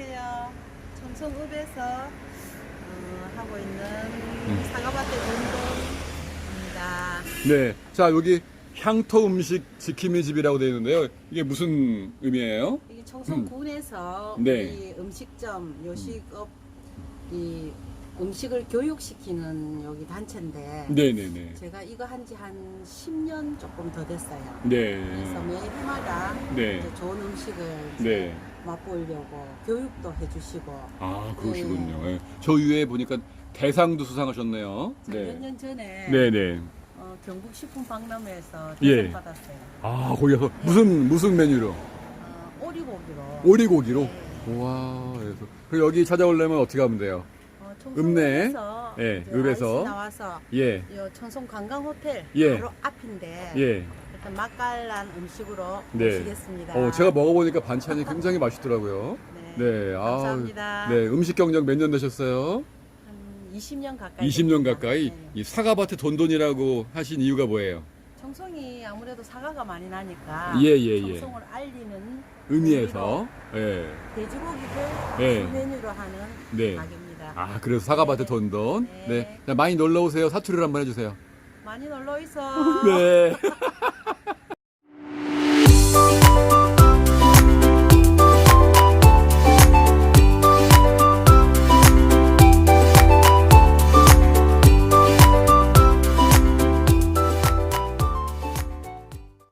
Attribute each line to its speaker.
Speaker 1: 안녕하세요. 청송읍에서 어, 하고 있는
Speaker 2: 음.
Speaker 1: 사과밭의 운동입니다.
Speaker 2: 네. 자, 여기 향토 음식 지킴이 집이라고 되어 있는데요. 이게 무슨 의미예요?
Speaker 1: 이게 청송군에서
Speaker 2: 네.
Speaker 1: 우리 음식점, 요식업 이 음식을 교육시키는 여기 단체인데
Speaker 2: 네네네.
Speaker 1: 제가 이거 한 지 한 10년 조금 더 됐어요.
Speaker 2: 네.
Speaker 1: 그래서 매 해마다
Speaker 2: 네.
Speaker 1: 이제 좋은 음식을 이제
Speaker 2: 네.
Speaker 1: 맛보려고 교육도 해주시고
Speaker 2: 아, 그러시군요. 예. 저 위에 보니까 대상도 수상하셨네요.
Speaker 1: 몇
Speaker 2: 네.
Speaker 1: 년 전에
Speaker 2: 네네.
Speaker 1: 어, 경북 식품 박람회에서
Speaker 2: 예.
Speaker 1: 대상 받았어요.
Speaker 2: 아, 거기서 무슨, 무슨 메뉴로?
Speaker 1: 어, 오리고기로.
Speaker 2: 오리고기로?
Speaker 1: 네.
Speaker 2: 와, 그래서. 그리고 여기 찾아오려면 어떻게 하면 돼요?
Speaker 1: 어,
Speaker 2: 읍내. 예, 읍에서.
Speaker 1: 나와서
Speaker 2: 예.
Speaker 1: 요 청송 관광 호텔
Speaker 2: 예.
Speaker 1: 바로 앞인데
Speaker 2: 예.
Speaker 1: 일단 맛깔난 음식으로
Speaker 2: 네.
Speaker 1: 모시겠습니다.
Speaker 2: 어, 제가 먹어보니까 반찬이 굉장히 맛있더라고요.
Speaker 1: 네.
Speaker 2: 네. 아,
Speaker 1: 감사합니다.
Speaker 2: 네. 음식 경력 몇 년 되셨어요?
Speaker 1: 한 20년 가까이.
Speaker 2: 20년
Speaker 1: 됩니다.
Speaker 2: 가까이.
Speaker 1: 네.
Speaker 2: 이 사과밭에 돈돈이라고 하신 이유가 뭐예요?
Speaker 1: 청송이 아무래도 사과가 많이 나니까
Speaker 2: 예, 예, 예.
Speaker 1: 청송을 알리는
Speaker 2: 의미에서. 예.
Speaker 1: 돼지고기를
Speaker 2: 네.
Speaker 1: 주 메뉴로 하는
Speaker 2: 네.
Speaker 1: 가게입니다.
Speaker 2: 아, 그래서 사과밭에
Speaker 1: 네.
Speaker 2: 돈돈.
Speaker 1: 네.
Speaker 2: 네. 자, 많이 놀러 오세요. 사투리를 한번 해주세요.
Speaker 1: 많이 놀러 있어.
Speaker 2: 네.